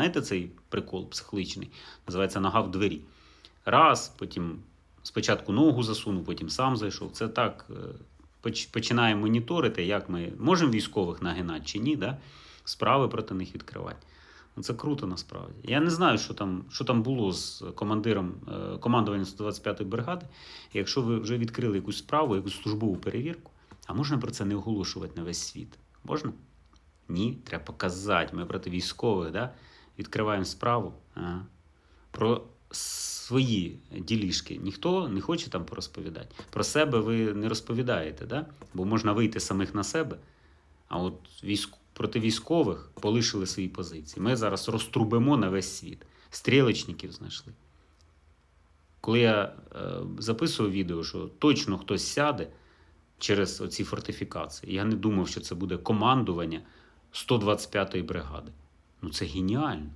Знаєте цей прикол психологічний? Називається нога в двері. Раз, потім спочатку ногу засунув, потім сам зайшов. Це так е, поч- починаємо моніторити, як ми можемо військових нагинати чи ні, да? справи проти них відкривати. Ну, Це круто насправді. Я не знаю, що там, що там було з командиром е, командуванням 125-ї бригади. Якщо ви вже відкрили якусь справу, якусь службову перевірку, а можна про це не оголошувати на весь світ? Можна? Ні, треба показати. Ми проти військових, да? Відкриваємо справу. Ага. Про свої ділішки ніхто не хоче там порозповідати. Про себе ви не розповідаєте, да? бо можна вийти самих на себе. А от військ... проти військових полишили свої позиції. Ми зараз розтрубимо на весь світ. Стрілечників знайшли. Коли я е, записував відео, що точно хтось сяде через оці фортифікації, я не думав, що це буде командування 125-ї бригади. Ну це геніально.